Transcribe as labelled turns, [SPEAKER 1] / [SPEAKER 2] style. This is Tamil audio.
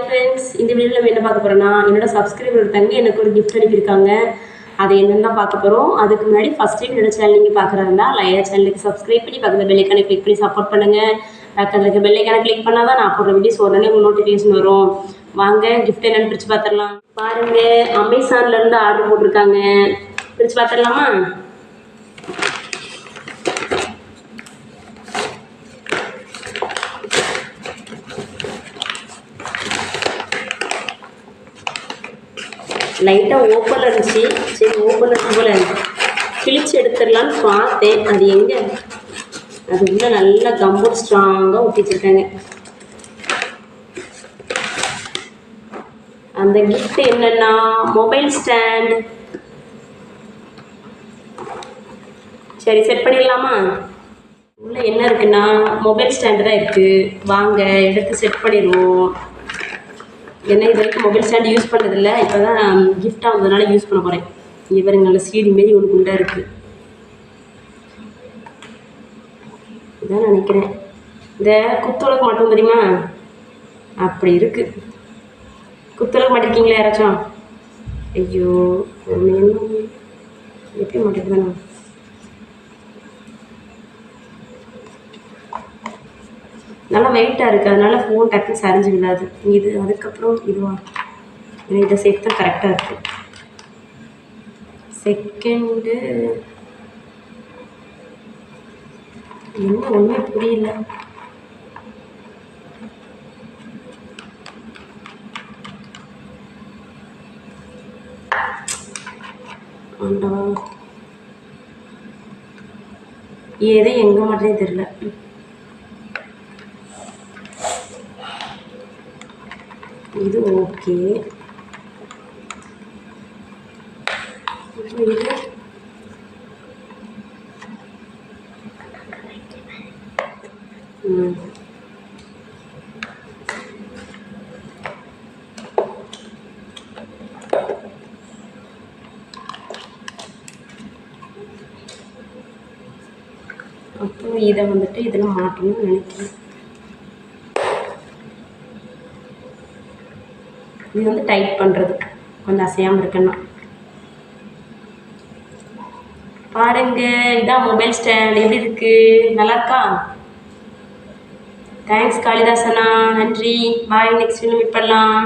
[SPEAKER 1] ஃப்ரெண்ட்ஸ் இந்த வீடியோவில் நம்ம என்ன பார்க்க போகிறோம்னா என்னோட சப்ஸ்கிரைபர் ஒருத்தங்க எனக்கு ஒரு கிஃப்ட் அனுப்பியிருக்காங்க. அது என்னென்னு தான் பார்க்க போகிறோம் அதுக்கு முன்னாடி ஃபஸ்ட் டைம் என்னோட சேனல் நீங்கள் பார்க்குறாருந்தா லயா சேனலுக்கு சப்ஸ்கிரைப் பண்ணி பக்கத்தில் பெல்லைக்கான கிளிக் பண்ணி சப்போர்ட் பண்ணுங்கள் பக்கத்தில் இருக்க பெல்லைக்கான கிளிக் பண்ணால் தான் நான் போடுற வீடியோஸ் உடனே உங்களுக்கு நோட்டிஃபிகேஷன் வரும். வாங்க கிஃப்ட் என்னென்னு பிரித்து பார்த்துடலாம். பாருங்கள் அமேசான்லேருந்து ஆர்டர் போட்டிருக்காங்க. பிரித்து பார்த்துடலாமா? லைட்டாக ஓப்பனில் இருந்துச்சு. சரி ஓப்பனில் இருக்கு போல் கிழிச்சு எடுத்துடலான்னு பார்த்தேன். அது எங்கே? அது உள்ளே நல்லா கம்பூர் ஸ்ட்ராங்காக ஒட்டி வச்சுருக்காங்க. அந்த கிஃப்ட் என்னென்னா மொபைல் ஸ்டாண்ட் சரி செட் பண்ணிடலாமா? உள்ளே என்ன இருக்குன்னா மொபைல் ஸ்டாண்டு தான் இருக்குது வாங்க எடுத்து செட் பண்ணிடுவோம். ஏன்னா இது வரைக்கும் மொபைல் ஸ்டாண்ட் யூஸ் பண்ணதில்ல. இப்போ தான் கிஃப்டாக வந்ததுனால யூஸ் பண்ண போகிறேன் இங்கே பாருங்க நல்ல சீடி மாரி ஒன்று குண்டாக இருக்குது இதான் நினைக்கிறேன். இந்த குத்துவிளக்கு மட்டும் தெரியுமா? அப்படி இருக்குது குத்துவிளக்கு மாட்டிருக்கீங்களா யாராச்சும்? ஐயோ எப்படி மாட்டிருக்கேன் நல்லா வெயிட்டாக இருக்குது அதனால் ஃபோன் டக்குன்னு சரிஞ்சு விடாது. இது அதுக்கப்புறம் இதுவா எனக்கு இதை சேர்த்து தான் கரெக்டாக இருக்குது செகண்டு என்ன ஒன்றுமே புரியல. ஆண்டவா ஏதோ எங்கே மாட்டேனே தெரியல. இது ஓகே இது ம் அப்புறம் இதை வந்துட்டு இதில் மாட்டணும்னு நினைக்கிறேன் இது வந்து டைட் பண்ணுறது கொஞ்சம் அசையாமல் இருக்கணும். பாருங்க இதான் மொபைல் ஸ்டாண்ட் எப்படி இருக்கு? நல்லா இருக்கா? தேங்க்ஸ் காளிதாசனா. நன்றி. பாய் நெக்ஸ்ட் மீட் பண்ணலாம்